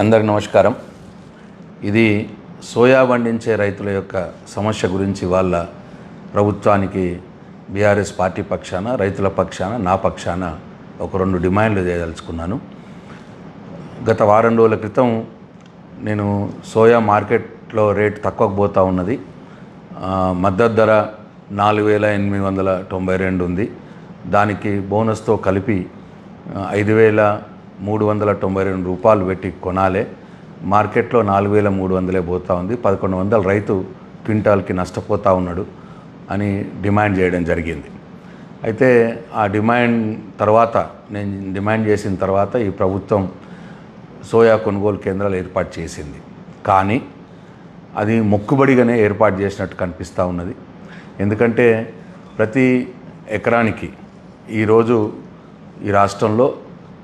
అందరికి నమస్కారం. ఇది సోయా పండించే రైతుల యొక్క సమస్య గురించి వాళ్ళ ప్రభుత్వానికి బీఆర్ఎస్ పార్టీ పక్షాన రైతుల పక్షాన నా పక్షాన ఒక రెండు డిమాండ్లు చేయదలుచుకున్నాను. గత వారం రోజుల క్రితం నేను సోయా మార్కెట్లో రేటు తక్కువకు పోతూ ఉన్నది. మద్దతు ధర నాలుగు వేల ఎనిమిది వందల తొంభై రెండు ఉంది. దానికి బోనస్తో కలిపి ఐదు వేల మూడు వందల తొంభై రెండు రూపాయలు పెట్టి కొనాలి. మార్కెట్లో నాలుగు వేల మూడు వందలే పోతూ ఉంది. పదకొండు వందల రైతు క్వింటాల్కి నష్టపోతూ ఉన్నాడు అని డిమాండ్ చేయడం జరిగింది. అయితే ఆ డిమాండ్ తర్వాత నేను డిమాండ్ చేసిన తర్వాత ఈ ప్రభుత్వం సోయా కొనుగోలు కేంద్రాలు ఏర్పాటు చేసింది. కానీ అది మొక్కుబడిగానే ఏర్పాటు చేసినట్టు కనిపిస్తూ ఉన్నది. ఎందుకంటే ప్రతి ఎకరానికి ఈరోజు ఈ రాష్ట్రంలో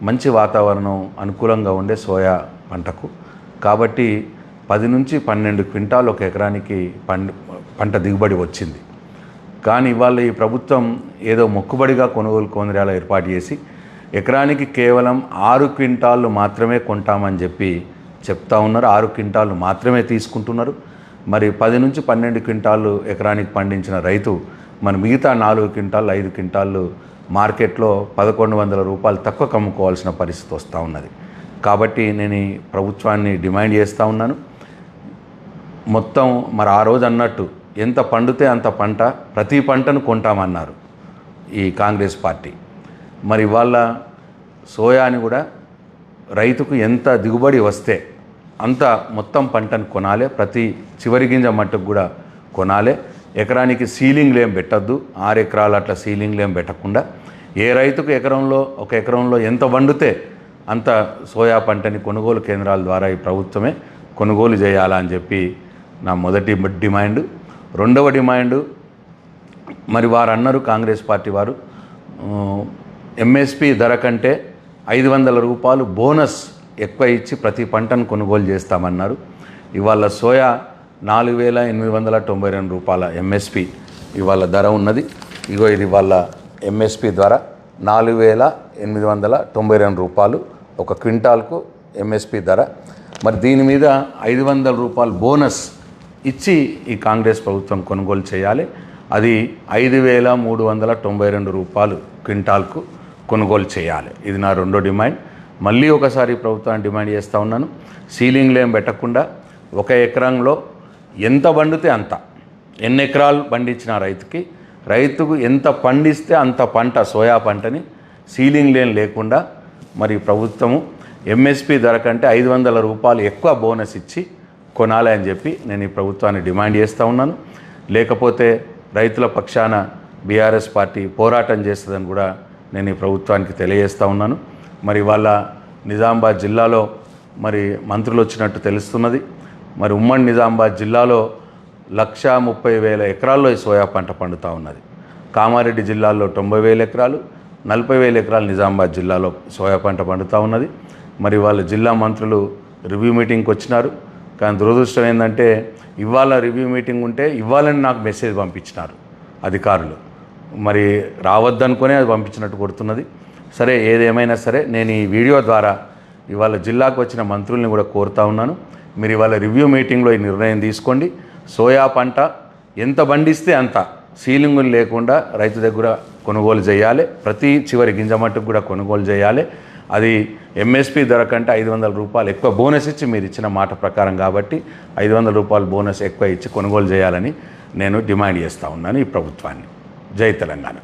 మంచి వాతావరణం అనుకూలంగా ఉండే సోయా పంటకు. కాబట్టి పది నుంచి పన్నెండు క్వింటాలు ఒక ఎకరానికి పంట పంట దిగుబడి వచ్చింది. కానీ ఇవాళ ఈ ప్రభుత్వం ఏదో మొక్కుబడిగా కొనుగోలు కేంద్రాలు ఏర్పాటు చేసి ఎకరానికి కేవలం ఆరు క్వింటాళ్ళు మాత్రమే కొంటామని చెప్పి చెప్తా ఉన్నారు. ఆరు క్వింటాళ్ళు మాత్రమే తీసుకుంటున్నారు. మరి పది నుంచి పన్నెండు క్వింటాళ్ళు ఎకరానికి పండించిన రైతు మన మిగతా నాలుగు క్వింటాళ్ళు ఐదు క్వింటాళ్ళు మార్కెట్లో పదకొండు వందల రూపాయలు తక్కువ కమ్ముకోవాల్సిన పరిస్థితి వస్తూ ఉన్నది. కాబట్టి నేను ప్రభుత్వాన్ని డిమాండ్ చేస్తూ ఉన్నాను. మొత్తం మరి ఆ రోజు అన్నట్టు ఎంత పండితే అంత పంట ప్రతి పంటను కొంటామన్నారు ఈ కాంగ్రెస్ పార్టీ. మరి ఇవాళ సోయాని కూడా రైతుకు ఎంత దిగుబడి వస్తే అంత మొత్తం పంటను కొనాలి ప్రతి చివరి గింజ మట్టుకు కూడా కొనాలి. ఎకరానికి సీలింగ్లు ఏం పెట్టద్దు ఆరు ఎకరాలు అట్లా సీలింగ్లు ఏం పెట్టకుండా ఏ రైతుకు ఎకరంలో ఒక ఎకరంలో ఎంత వండితే అంత సోయా పంటని కొనుగోలు కేంద్రాల ద్వారా ఈ ప్రభుత్వమే కొనుగోలు చేయాలని చెప్పి నా మొదటి డిమాండ్. రెండవ డిమాండ్ మరి వారు అన్నారు కాంగ్రెస్ పార్టీ వారు ఎంఎస్పి ధర కంటే ఐదు వందల రూపాయలు బోనస్ ఎక్కువ ఇచ్చి ప్రతి పంటను కొనుగోలు చేస్తామన్నారు. ఇవాళ సోయా నాలుగు వేల ఎనిమిది వందల తొంభై రెండు రూపాయల ఎంఎస్పి ఇవాళ ధర ఉన్నది. ఇగో ఇది వాళ్ళ ఎంఎస్పి ద్వారా నాలుగు వేల ఎనిమిది వందల తొంభై రెండు రూపాయలు ఒక క్వింటాల్కు ఎంఎస్పి ధర. మరి దీని మీద ఐదు వందల రూపాయలు బోనస్ ఇచ్చి ఈ కాంగ్రెస్ ప్రభుత్వం కొనుగోలు చేయాలి. అది ఐదు వేల మూడు వందల తొంభై రెండు రూపాయలు క్వింటాల్కు కొనుగోలు చేయాలి. ఇది నా రెండో డిమాండ్. మళ్ళీ ఒకసారి ప్రభుత్వాన్ని డిమాండ్ చేస్తూ ఉన్నాను. సీలింగ్లు ఏం పెట్టకుండా ఒక ఎకరంలో ఎంత పండితే అంత. ఎన్ని ఎకరాలు పండించిన రైతుకి రైతుకు ఎంత పండిస్తే అంత పంట సోయా పంటని సీలింగ్ లేని లేకుండా మరి ప్రభుత్వము ఎంఎస్పి ధర కంటే ఐదు వందల రూపాయలు ఎక్కువ బోనస్ ఇచ్చి కొనాలి అని చెప్పి నేను ఈ ప్రభుత్వాన్ని డిమాండ్ చేస్తూ ఉన్నాను. లేకపోతే రైతుల పక్షాన బీఆర్ఎస్ పార్టీ పోరాటం చేస్తుందని కూడా నేను ఈ ప్రభుత్వానికి తెలియజేస్తూ ఉన్నాను. మరి వాళ్ళ నిజామాబాద్ జిల్లాలో మరి మంత్రులు వచ్చినట్టు తెలుస్తున్నది. మరి ఉమ్మడి నిజామాబాద్ జిల్లాలో లక్షా ముప్పై వేల ఎకరాల్లో ఈ సోయా పంట పండుతూ ఉన్నది. కామారెడ్డి జిల్లాలో తొంభై వేల ఎకరాలు నలభై వేల ఎకరాలు నిజామాబాద్ జిల్లాలో సోయా పంట పండుతూ ఉన్నది. మరి వాళ్ళ జిల్లా మంత్రులు రివ్యూ మీటింగ్కి వచ్చినారు. కానీ దురదృష్టం ఏంటంటే ఇవాళ రివ్యూ మీటింగ్ ఉంటే ఇవ్వాలని నాకు మెసేజ్ పంపించినారు అధికారులు. మరి రావద్దనుకునే అది పంపించినట్టు కొడుతున్నది. సరే ఏదేమైనా సరే నేను ఈ వీడియో ద్వారా ఇవాళ జిల్లాకు వచ్చిన మంత్రుల్ని కూడా కోరుతా ఉన్నాను. మీరు ఇవాళ రివ్యూ మీటింగ్లో ఈ నిర్ణయం తీసుకోండి. సోయా పంట ఎంత పండిస్తే అంత సీలింగులు లేకుండా రైతు దగ్గర కొనుగోలు చేయాలి. ప్రతి చివరి గింజ మట్టుకు కూడా కొనుగోలు చేయాలి. అది ఎంఎస్పి ధర కంటే ఐదు వందల రూపాయలు ఎక్కువ బోనస్ ఇచ్చి మీరు ఇచ్చిన మాట ప్రకారం కాబట్టి ఐదు వందల రూపాయలు బోనస్ ఎక్కువ ఇచ్చి కొనుగోలు చేయాలని నేను డిమాండ్ చేస్తూ ఉన్నాను ఈ ప్రభుత్వాన్ని. జై తెలంగాణ.